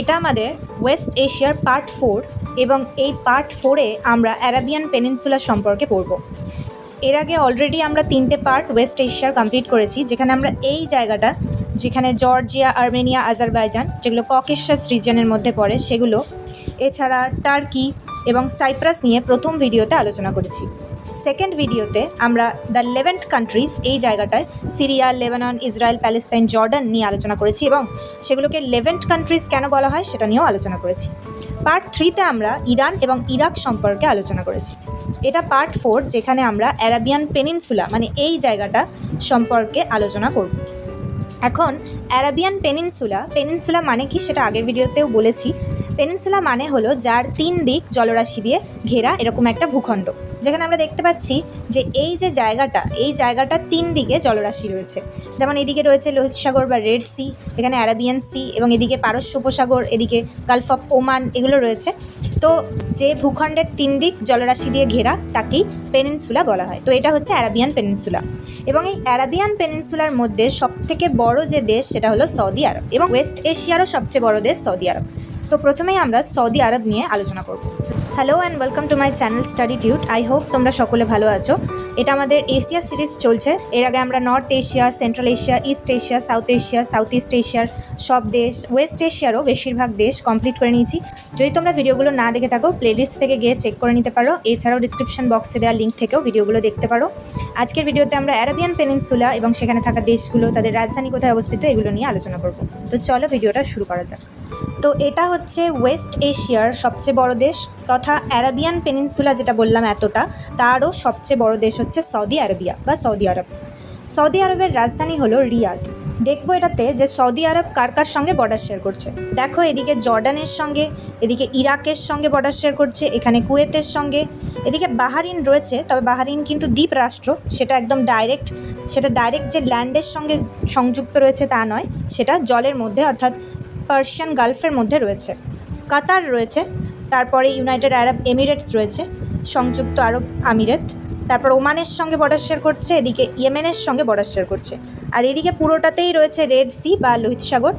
এটা আমাদের ওয়েস্ট এশিয়ার পার্ট ফোর এবং এই পার্ট ফোরে আমরা অ্যারাবিয়ান পেনিনসুলা সম্পর্কে পড়ব। এর আগে অলরেডি আমরা তিনটে পার্ট ওয়েস্ট এশিয়ার কমপ্লিট করেছি, যেখানে আমরা এই জায়গাটা, যেখানে জর্জিয়া আর্মেনিয়া আজারবাইজান যেগুলো ককেশাস রিজনের মধ্যে পড়ে, সেগুলো, এছাড়া টার্কি এবং সাইপ্রাস নিয়ে প্রথম ভিডিওতে আলোচনা করেছি। সেকেন্ড ভিডিওতে আমরা দ্য লেভেন্ট কান্ট্রিজ এই জায়গাটায় Syria, Lebanon, Israel, Palestine, Jordan নিয়ে আলোচনা করেছি এবং সেগুলোকে লেভেন্ট কান্ট্রিজ কেন বলা হয় সেটা নিয়েও আলোচনা করেছি। পার্ট থ্রিতে আমরা ইরান এবং ইরাক সম্পর্কে আলোচনা করেছি। এটা পার্ট ফোর যেখানে আমরা অ্যারাবিয়ান পেনিনসুলা মানে এই জায়গাটা সম্পর্কে আলোচনা করব। এখন অ্যারাবিয়ান পেনিনসুলা পেনিনসুলা মানে কি সেটা আগের ভিডিওতেও বলেছি। পেনিনসুলা মানে হলো যার তিন দিক জলরাশি দিয়ে ঘেরা এরকম একটা ভূখণ্ড। যেখানে আমরা দেখতে পাচ্ছি যে এই যে জায়গাটা, এই জায়গাটা তিন দিকে জলরাশি রয়েছে। যেমন এদিকে রয়েছে লোহিত সাগর বা রেড সি, এখানে অ্যারাবিয়ান সি এবং এদিকে পারস্য উপসাগর, এদিকে গালফ অফ ওমান এগুলো রয়েছে। তো যে ভূখণ্ডের তিন দিক জলরাশি দিয়ে ঘেরা, তাকেই পেনিনসুলা বলা হয়। তো এটা হচ্ছে অ্যারাবিয়ান পেনিনসুলা। এবং এই অ্যারাবিয়ান পেনিনসুলার মধ্যে সবথেকে বড় যে দেশ, সেটা হলো সৌদি আরব। এবং ওয়েস্ট এশিয়ারও সবচেয়ে বড় দেশ সৌদি আরব। তো প্রথমেই আমরা সৌদি আরব নিয়ে আলোচনা করব। Hello and welcome to my channel study tute I hope তোমরা সকলে ভালো আছো। এটা আমাদের এশিয়া সিরিজ চলছে। এর আগে আমরা north Asia central Asia east Asia south Asia south east এশিয়ার সব দেশ ওয়েস্ট এশিয়ারও বেশিরভাগ দেশ কমপ্লিট করে নিয়েছি। যদি তোমরা ভিডিওগুলো না দেখে থাকো প্লেলিস্ট থেকে গিয়ে চেক করে নিতে পারো। এছাড়াও ডিসক্রিপশন বক্সে দেওয়া লিঙ্ক থেকেও ভিডিওগুলো দেখতে পারো। আজকের ভিডিওতে আমরা অ্যারাবিয়ান পেনিনসুলা এবং সেখানে থাকা দেশগুলো, তাদের রাজধানী কোথায় অবস্থিত, এগুলো নিয়ে আলোচনা করব। তো চলো ভিডিওটা শুরু করা যাক। তো এটা হচ্ছে ওয়েস্ট এশিয়ার সবচেয়ে বড় দেশ তথা অ্যারাবিয়ান পেনিনসুলা যেটা বললাম এতটা, তারও সবচেয়ে বড় দেশ হচ্ছে সৌদি আরবিয়া বা সৌদি আরব সৌদি আরবের রাজধানী হলো রিয়াদ দেখব এটাতে যে সৌদি আরব কার কার সঙ্গে বর্ডার শেয়ার করছে। দেখো এদিকে জর্ডানের সঙ্গে, এদিকে ইরাকের সঙ্গে বর্ডার শেয়ার করছে, এখানে কুয়েতের সঙ্গে। এদিকে বাহারিন রয়েছে, তবে বাহারিন কিন্তু দ্বীপ রাষ্ট্র, সেটা একদম ডাইরেক্ট সেটা ডাইরেক্ট যে ল্যান্ডের সঙ্গে সংযুক্ত রয়েছে তা নয়, সেটা জলের মধ্যে, অর্থাৎ পার্সিয়ান গালফের মধ্যে রয়েছে। কাতার রয়েছে, তারপরে ইউনাইটেড আরব এমিরেটস রয়েছে, সংযুক্ত আরব আমিরাত, তারপর ওমানের সঙ্গে বর্ডার শেয়ার করছে, এদিকে ইয়েমেনের সঙ্গে বর্ডার শেয়ার করছে। আর এদিকে পুরোটাতেই রয়েছে রেড সি বা লোহিত সাগর,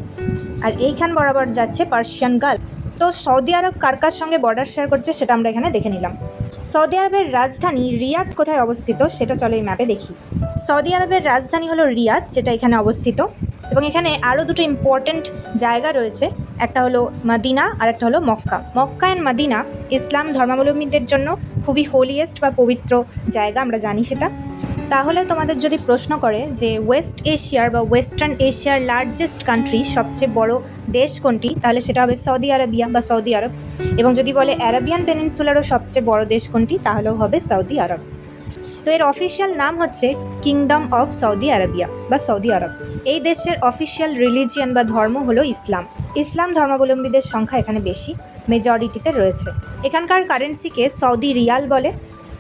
আর এইখান বরাবর যাচ্ছে পার্সিয়ান গাল তো সৌদি আরব কার কার সঙ্গে বর্ডার শেয়ার করছে সেটা আমরা এখানে দেখে নিলাম। সৌদি আরবের রাজধানী রিয়াদ কোথায় অবস্থিত সেটা চলো এই ম্যাপে দেখি। সৌদি আরবের রাজধানী হলো রিয়াদ, যেটা এখানে অবস্থিত। এবং এখানে আরও দুটো ইম্পর্ট্যান্ট জায়গা রয়েছে। একটা হলো মাদিনা আর একটা হলো মক্কা। মক্কা অ্যান্ড মাদিনা ইসলাম ধর্মাবলম্বীদের জন্য খুবই হোলিয়েস্ট বা পবিত্র জায়গা, আমরা জানি সেটা। তাহলে তোমাদের যদি প্রশ্ন করে যে ওয়েস্ট এশিয়ার বা ওয়েস্টার্ন এশিয়ার লার্জেস্ট কান্ট্রি সবচেয়ে বড় দেশ কোনটি? তাহলে সেটা হবে সৌদি আরবিয়া বা সৌদি আরব এবং যদি বলে অ্যারাবিয়ান পেনিনসুলারও সবচেয়ে বড় দেশ কোনটি, তাহলেও হবে সৌদি আরব তো এর অফিসিয়াল নাম হচ্ছে কিংডম অফ সৌদি আরবিয়া বা সৌদি আরব এই দেশের অফিসিয়াল রিলিজিয়ান বা ধর্ম হলো ইসলাম। ইসলাম ধর্মাবলম্বীদের সংখ্যা এখানে বেশি মেজরিটিতে রয়েছে। এখানকার কারেন্সিকে সৌদি রিয়াল বলে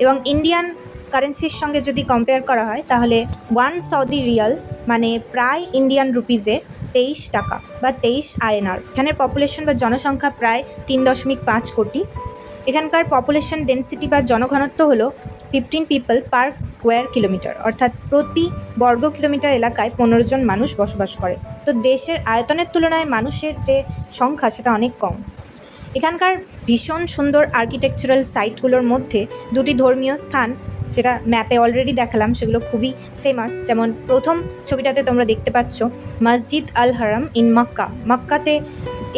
এবং ইন্ডিয়ান কারেন্সির সঙ্গে যদি কম্পেয়ার করা হয়, তাহলে ওয়ান সৌদি রিয়াল মানে প্রায় ইন্ডিয়ান রুপিজে তেইশ টাকা বা তেইশ আইএনআর এখানের পপুলেশন বা জনসংখ্যা প্রায় তিন দশমিক পাঁচ কোটি। এখানকার পপুলেশন ডেন্সিটি বা জনঘনত্ব হলো fifteen people per square kilometre অর্থাৎ প্রতি বর্গ কিলোমিটার এলাকায় পনেরো জন মানুষ বসবাস করে। তো দেশের আয়তনের তুলনায় মানুষের যে সংখ্যা সেটা অনেক কম। এখানকার ভীষণ সুন্দর আর্কিটেকচারাল সাইটগুলোর মধ্যে দুটি ধর্মীয় স্থান সেটা ম্যাপে অলরেডি দেখালাম, সেগুলো খুবই ফেমাস যেমন প্রথম ছবিটাতে তোমরা দেখতে পাচ্ছ, মসজিদ আল হারাম ইন মক্কা মক্কাতে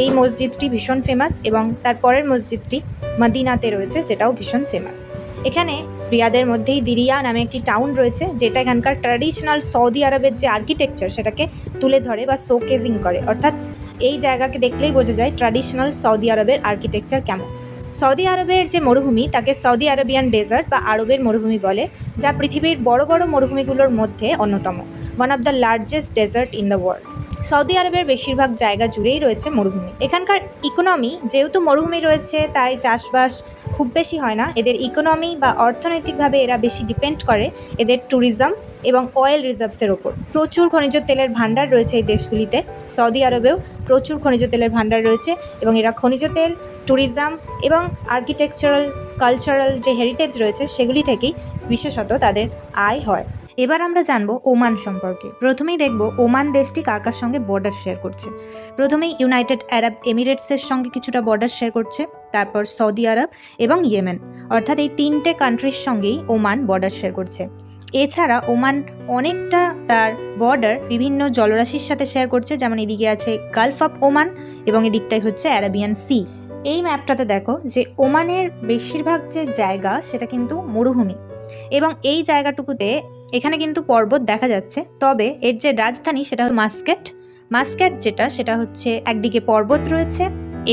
এই মসজিদটি ভীষণ ফেমাস এবং তার পরের মসজিদটি মদিনাতে রয়েছে, যেটাও ভীষণ ফেমাস এখানে রিয়াদের মধ্যেই দিরিয়া নামে একটি টাউন রয়েছে, যেটা এখানকার ট্র্যাডিশনাল সৌদি আরবের যে আর্কিটেকচার সেটাকে তুলে ধরে বা শোকেজিং করে। অর্থাৎ এই জায়গাকে দেখলেই বোঝা যায় ট্র্যাডিশনাল সৌদি আরবের আর্কিটেকচার কেমন। সৌদি আরবের যে মরুভূমি, তাকে সৌদি আরবিয়ান ডেজার্ট বা আরবের মরুভূমি বলে, যা পৃথিবীর বড় বড় মরুভূমিগুলোর মধ্যে অন্যতম। One of the largest desert in the world Saudi আরবের বেশিরভাগ জায়গা জুড়েই রয়েছে মরুভূমি। এখানকার ইকোনমি যেহেতু মরুভূমি রয়েছে, তাই চাষবাস খুব বেশি হয় না। এদের ইকোনমি বা অর্থনৈতিকভাবে এরা বেশি ডিপেন্ড করে এদের ট্যুরিজম এবং অয়েল রিজার্ভসের ওপর। প্রচুর খনিজ তেলের ভাণ্ডার রয়েছে এই দেশগুলিতে। সৌদি আরবেও প্রচুর খনিজ তেলের ভাণ্ডার রয়েছে এবং এরা খনিজ তেল ট্যুরিজম এবং আর্কিটেকচারাল কালচারাল যে হেরিটেজ রয়েছে, সেগুলি থেকেই বিশেষত তাদের আয় হয়। এবার আমরা জানব ওমান সম্পর্কে। প্রথমেই দেখব ওমান দেশটি কার সঙ্গে বর্ডার শেয়ার করছে। প্রথমেই ইউনাইটেড আরব এমিরেটসের সঙ্গে কিছুটা বর্ডার শেয়ার করছে, তারপর সৌদি আরব এবং ইয়েমেন অর্থাৎ এই তিনটে কান্ট্রির সঙ্গেই ওমান বর্ডার শেয়ার করছে। এছাড়া ওমান অনেকটা তার বর্ডার বিভিন্ন জলরাশির সাথে শেয়ার করছে, যেমন এদিকে আছে গালফ অফ ওমান এবং এদিকটাই হচ্ছে অ্যারাবিয়ান সি এই ম্যাপটাতে দেখো যে ওমানের বেশিরভাগ যে জায়গা সেটা কিন্তু মরুভূমি। এবং এই জায়গাটুকুতে এখানে কিন্তু পর্বত দেখা যাচ্ছে। তবে এর যে রাজধানী সেটা হলো মাস্কেট। মাস্কেট যেটা, সেটা হচ্ছে একদিকে পর্বত রয়েছে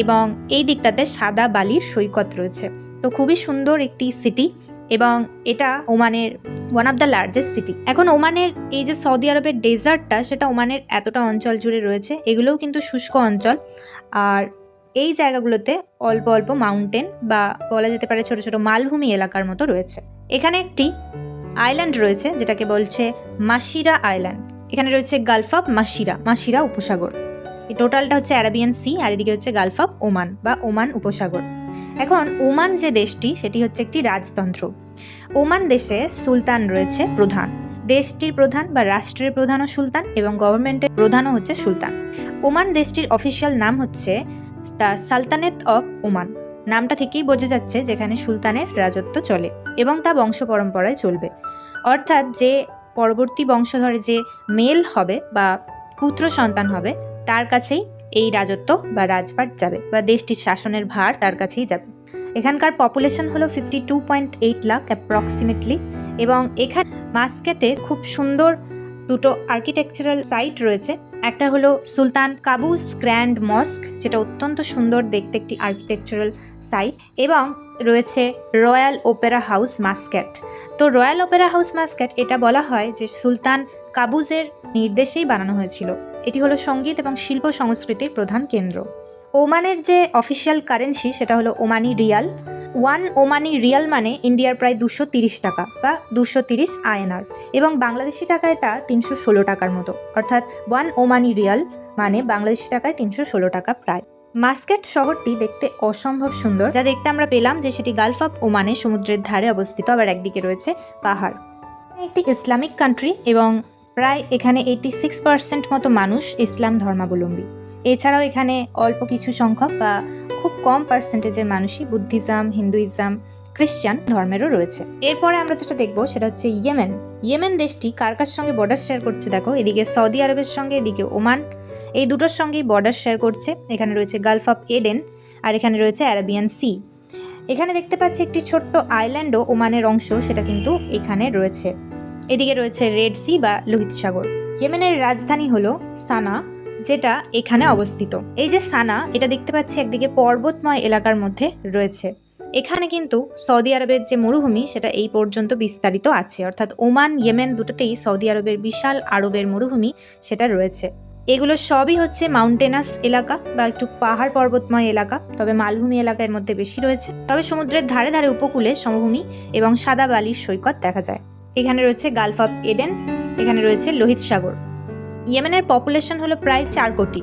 এবং এই দিকটাতে সাদা বালির সৈকত রয়েছে। তো খুবই সুন্দর একটি সিটি এবং এটা ওমানের one of the largest city এখন ওমানের এই যে সৌদি আরবের ডেজার্টটা, সেটা ওমানের এতটা অঞ্চল জুড়ে রয়েছে, এগুলোও কিন্তু শুষ্ক অঞ্চল। আর এই জায়গাগুলোতে অল্প অল্প মাউন্টেন বা বলা যেতে পারে ছোট ছোট মালভূমি এলাকার মতো রয়েছে। এখানে একটি আইল্যান্ড রয়েছে, যেটাকে বলছে মাসিরা আইল্যান্ড। এখানে রয়েছে গালফ অফ মাসিরা মাসিরা উপসাগর। এই টোটালটা হচ্ছে অ্যারাবিয়ান সি, আর এদিকে হচ্ছে গালফ অফ ওমান বা ওমান উপসাগর। এখন, ওমান যে দেশটি, সেটি হচ্ছে একটি রাজতন্ত্র। ওমান দেশে সুলতান রয়েছে প্রধান। দেশটির প্রধান বা রাষ্ট্রের প্রধানও সুলতান এবং গভর্নমেন্টের প্রধানও হচ্ছে সুলতান। ওমান দেশটির অফিসিয়াল নাম হচ্ছে দ্য সালতানেত অফ ওমান। নামটা থেকেই বোঝা যাচ্ছে যেখানে সুলতানের রাজত্ব চলে এবং তা বংশ পরম্পরায় চলবে। অর্থাৎ যে পরবর্তী বংশধরে যে মেল হবে বা পুত্র সন্তান হবে, তার কাছেই এই রাজত্ব বা রাজপাট যাবে বা দেশটির শাসনের ভার তার কাছেই যাবে। এখানকার পপুলেশন হলো fifty two point eight lakh approximately এবং এখানে মাস্কেটে খুব সুন্দর দুটো আর্কিটেকচারাল সাইট রয়েছে। একটা হলো সুলতান কাবুস গ্র্যান্ড মস্ক, যেটা অত্যন্ত সুন্দর দেখতে একটি আর্কিটেকচারাল সাইট এবং রয়েছে রয়্যাল ওপেরা হাউস মাস্কেট। তো রয়্যাল ওপেরা হাউস মাস্কেট, এটা বলা হয় যে সুলতান কাবুজের নির্দেশেই বানানো হয়েছিল। এটি হলো সংগীত এবং শিল্প সংস্কৃতির প্রধান কেন্দ্র। ওমানের যে অফিসিয়াল কারেন্সি সেটা হলো Omani rial. One Omani rial মানে ইন্ডিয়ার প্রায় দুশো তিরিশ টাকা বা দুশো তিরিশ আয়নার এবং বাংলাদেশি টাকায় তা তিনশো ষোলো টাকার মতো। অর্থাৎ ওয়ান ওমানি রিয়াল মানে বাংলাদেশি টাকায় তিনশো ষোলো টাকা প্রায়। মাস্কেট শহরটি দেখতে অসম্ভব সুন্দর। যা দেখতে আমরা পেলাম যে সেটি গালফ অফ ওমানে সমুদ্রের ধারে অবস্থিত, আবার একদিকে রয়েছে পাহাড়। একটি ইসলামিক কান্ট্রি এবং প্রায় এখানে এইটি সিক্স পার্সেন্ট মতো মানুষ ইসলাম ধর্মাবলম্বী। এছাড়াও এখানে অল্প কিছু সংখ্যক বা খুব কম পার্সেন্টেজের মানুষই বুদ্ধিজম, হিন্দুইজম খ্রিস্টান ধর্মেরও রয়েছে। এরপরে আমরা যেটা দেখব সেটা হচ্ছে ইয়েমেন। ইয়েমেন দেশটি কার কার সঙ্গে বর্ডার শেয়ার করছে দেখো? এদিকে সৌদি আরবের সঙ্গে, এদিকে ওমান। এই দুটোর সঙ্গেই বর্ডার শেয়ার করছে। এখানে রয়েছে গালফ অফ এডেন আর এখানে রয়েছে অ্যারাবিয়ান সি এখানে দেখতে পাচ্ছি একটি ছোট্ট আইল্যান্ডও ওমানের অংশ, সেটা কিন্তু এখানে রয়েছে। এদিকে রয়েছে রেড সি বা লোহিত সাগর। ইয়েমেনের রাজধানী হলো সানা। যেটা এখানে অবস্থিত। এই যে সানা, এটা দেখতে পাচ্ছি একদিকে পর্বতময় এলাকার মধ্যে রয়েছে। এখানে কিন্তু সৌদি আরবের যে মরুভূমি, সেটা এই পর্যন্ত বিস্তারিত আছে। অর্থাৎ ওমান, ইয়েমেন দুটোতেই সৌদি আরবের বিশাল আরবের মরুভূমি সেটা রয়েছে। এগুলো সবই হচ্ছে মাউন্টেনাস এলাকা বা একটু পাহাড় পর্বতময় এলাকা, তবে মালভূমি এলাকার মধ্যে বেশি রয়েছে। তবে সমুদ্রের ধারে ধারে উপকূলে সমভূমি এবং সাদা বালির সৈকত দেখা যায়। এখানে রয়েছে গালফ অফ এডেন, এখানে রয়েছে লোহিত সাগর। ইয়েমেনের পপুলেশন হলো প্রায় চার কোটি।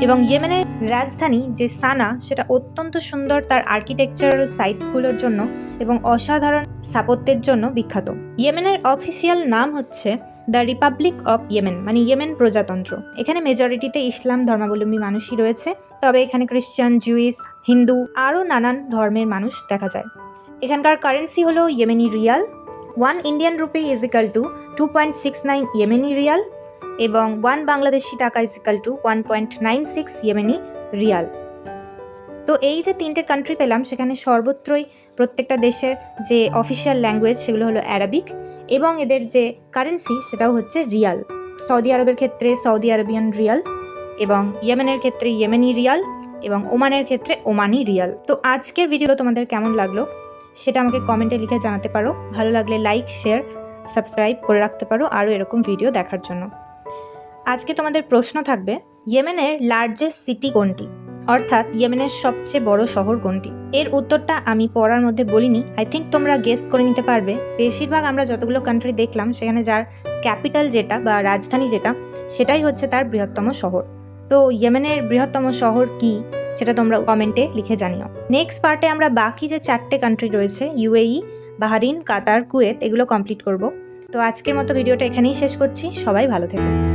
এবং ইয়েমেনের রাজধানী যে সানা, সেটা অত্যন্ত সুন্দর তার আর্কিটেকচারাল সাইটসগুলোর জন্য এবং অসাধারণ স্থাপত্যের জন্য বিখ্যাত। ইয়েমেনের অফিসিয়াল নাম হচ্ছে দ্য রিপাবলিক অফ ইয়েমেন মানে ইয়েমেন প্রজাতন্ত্র। এখানে মেজরিটিতে ইসলাম ধর্মাবলম্বী মানুষই রয়েছে, তবে এখানে খ্রিস্টান জুইস হিন্দু আরও নানান ধর্মের মানুষ দেখা যায়। এখানকার কারেন্সি হলো Yemeni rial. One Indian rupee is two two point six nine Yemeni rial. এবং one Bangladeshi taka is equal to one point nine six Yemeni rial তো এই যে তিনটে কান্ট্রি পেলাম, সেখানে সর্বত্রই প্রত্যেকটা দেশের যে অফিসিয়াল ল্যাঙ্গুয়েজ সেগুলো হলো অ্যারাবিক এবং এদের যে কারেন্সি সেটাও হচ্ছে রিয়াল সৌদি আরবের ক্ষেত্রে সৌদি আরবিয়ান রিয়াল এবং ইয়েমেনের ক্ষেত্রে ইয়েমেনি রিয়াল এবং ওমানের ক্ষেত্রে ওমানি রিয়াল তো আজকের ভিডিও তোমাদের কেমন লাগল, সেটা আমাকে কমেন্টে লিখে জানাতে পারো। ভালো লাগলে লাইক শেয়ার সাবস্ক্রাইব করে রাখতে পারো আরও এরকম ভিডিও দেখার জন্য। আজকে তোমাদের প্রশ্ন থাকবে, ইয়েমেনের লার্জেস্ট সিটি কোনটি? অর্থাৎ ইয়েমেনের সবচেয়ে বড় শহর কোনটি? এর উত্তরটা আমি পড়ার মধ্যে বলিনি। আই থিঙ্ক তোমরা গেস করে নিতে পারবে। বেশিরভাগ আমরা যতগুলো কান্ট্রি দেখলাম, সেখানে যার ক্যাপিটাল যেটা বা রাজধানী যেটা, সেটাই হচ্ছে তার বৃহত্তম শহর। তো ইয়েমেনের বৃহত্তম শহর কি? সেটা তোমরা কমেন্টে লিখে জানিও। নেক্সট পার্টে আমরা বাকি যে চারটে কান্ট্রি রয়েছে ইউএই বাহারিন, কাতার, কুয়েত, এগুলো কমপ্লিট করব। তো আজকের মতো ভিডিওটা এখানেই শেষ করছি। সবাই ভালো থেকো।